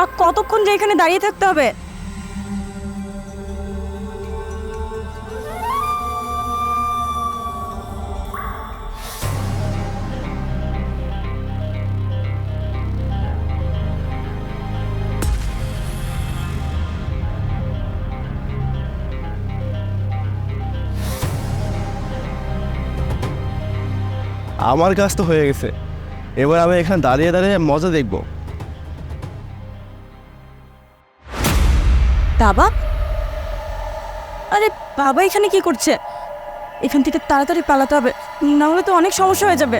আর কতক্ষণ যে এখানে দাঁড়িয়ে থাকতে হবে? আমার কাজ তো হয়ে গেছে। এবার আমি এখানে দাঁড়িয়ে দাঁড়িয়ে মজা দেখব। বাবা? আরে বাবা এখানে কি করছে? এখান থেকে তাড়াতাড়ি পালাতে হবে না হলে তো অনেক সমস্যা হয়ে যাবে।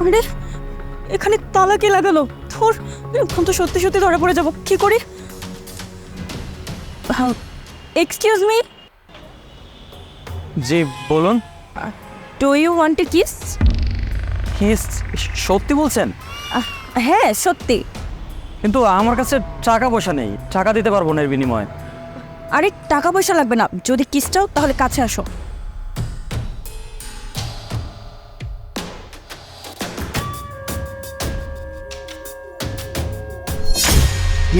আরে এখানে তালা কে লাগালো? ধর এখন তো সত্যি সত্যি ধরে পড়ে যাব। কি করি? এক্সকিউজ মি জি বলুন। Do you want a kiss kiss সত্যি বলছেন? হ্যাঁ সত্যি। কিন্তু আমার কাছে টাকা পয়সা নেই। টাকা দিতে পারব না এর বিনিময়ে। আরে টাকা পয়সা লাগবে না। যদি কিস চাও তাহলে কাছে আসো।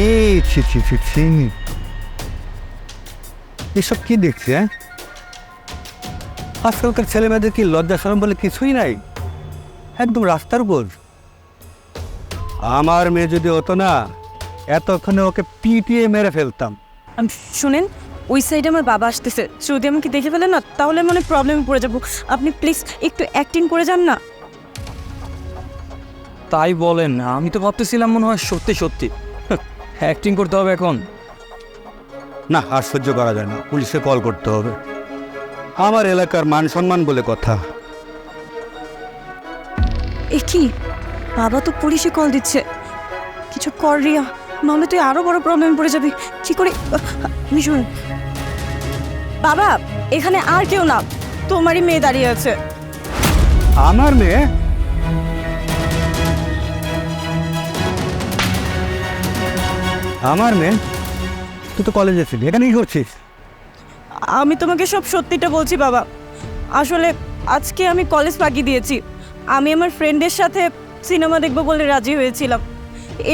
এ ছি ছি ছি ছি এসব কি দেখছি হ্যাঁ? আজকালকার ছেলে মেয়েদের কি লজ্জা সরম বলে কিছুই নাই? একদম রাস্তার উপর। আমার মেয়ে যদি হতো না এতক্ষণে ওকে পিটিয়ে মেরে ফেলতাম। আম, শুনেন ওই সাইডে আমার বাবা আসতেছে। যদি আমাকে দেখে ফেলেন না তাহলে মনে প্রবলেমে পড়ে যাব। আপনি প্লিজ একটু অ্যাক্টিং করে যান না। তাই বলেন আমি তো ভাবতেছিলাম মনে হয় সত্যি সত্যি। অ্যাক্টিং করতে হবে এখন। না আর সহ্য করা যায় না। পুলিশে কল করতে হবে। আমার এলাকার মান সম্মান বলে কথা। এ কি? বাবা তো পুলিশে কল দিচ্ছে। কিছু কর রিয়া নাহলে তুই আরও বড় প্রবলেম পড়ে যাবি। কি করে? আমি বাবা এখানে আর কেউ না। তোমারই মেয়ে দাঁড়িয়ে আছে। আমার মেয়ে? আমার মেয়ে? তুই তো কলেজে ছিলি এখানে কি করছিস? আমি তোমাকে সব সত্যিটা বলছি বাবা। আসলে আজকে আমি কলেজ ফাঁকি দিয়েছি। আমি আমার ফ্রেন্ডের সাথে সিনেমা দেখব বলে রাজি হয়েছিলাম।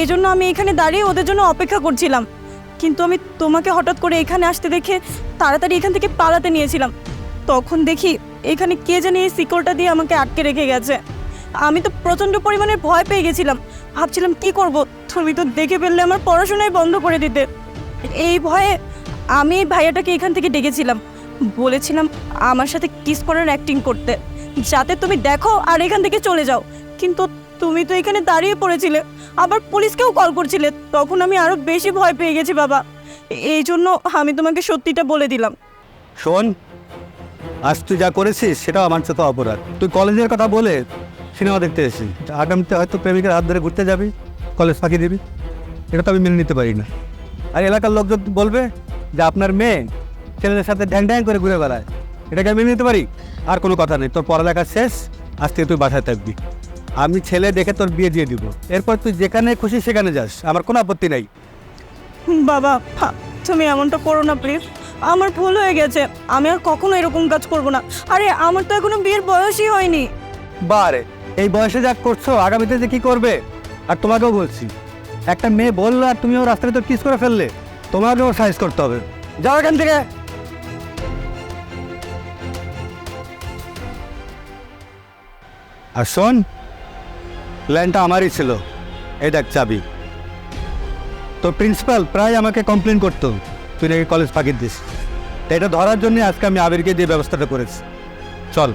এই জন্য আমি এখানে দাঁড়িয়ে ওদের জন্য অপেক্ষা করছিলাম। কিন্তু আমি তোমাকে হঠাৎ করে এখানে আসতে দেখে তাড়াতাড়ি এখান থেকে পালাতে নিয়েছিলাম। তখন দেখি এখানে কে জানি এই শিকড়টা দিয়ে আমাকে আটকে রেখে গেছে। আমি তো প্রচণ্ড পরিমাণে ভয় পেয়ে গেছিলাম। ভাবছিলাম, কি করব? তুমি তো দেখে ফেললে আমার পড়াশোনাই বন্ধ করে দিতে। এই ভয়ে আমি এই ভাইয়াটাকে এখান থেকে ডেকেছিলাম। বলেছিলাম, আমার সাথে কিস করার অ্যাক্টিং করতে। যাতে তুমি দেখো আর এখান থেকে চলে যাও। কিন্তু তুমি তো এখানে দাঁড়িয়ে পড়েছিলে। আবার পুলিশকেও কল করছিলে। তখন আমি আরও বেশি ভয় পেয়ে গেছি, বাবা। এই জন্য আমি তোমাকে সত্যিটা বলে দিলাম। শোন, আজ তুই যা করেছিস, সেটাও আমার সাথে অপরাধ। তুই কলেজের কথা বলে সিনেমা দেখতে এসেছিস। আগামীতে হয়তো প্রেমিকের হাত ধরে ঘুরতে যাবি, কলেজ ফাঁকি দিবি। এটা তো আমি মেনে নিতে পারি না। আর এলাকার লোকজন বলবে যে আপনার মেয়ে ছেলেদের সাথে ঢ্যাং ঢ্যাং করে ঘুরে বেড়ায়। এটাকে আমি নিতে পারি? আর কোনো কথা নেই তোর পড়ালেখা শেষ আজ থেকে তুই বাসায় থাকবি। আমি ছেলে দেখে তোর বিয়ে দিয়ে দিব। এরপর তুই যেখানে খুশি সেখানে যাস আমার কোনো আপত্তি নাই। বাবা তুমি এমনটা করো না প্লিজ আমার ভুল হয়ে গেছে আমি আর কখনো এরকম কাজ করব না। আরে আমার তো এখনও বিয়ের বয়সই হয়নি। বারে এই বয়সে যা করছ আগামীতে যে কি করবে? আর তোমাকেও বলছি একটা মেয়ে বলল আর তুমিও রাস্তায় তো কিস করে ফেললে তোমাকেও সাইজ করতে হবে। যাও এখান থেকে। আর শোন প্ল্যানটা আমারই ছিল। এই দেখ চাবি। তো প্রিন্সিপাল প্রায় আমাকে কমপ্লেন করতো, তুই নাকি কলেজ ফাঁকি দিস। তো এটা ধরার জন্য আজকে আমি আবিরকে দিয়ে ব্যবস্থাটা করেছি। চল।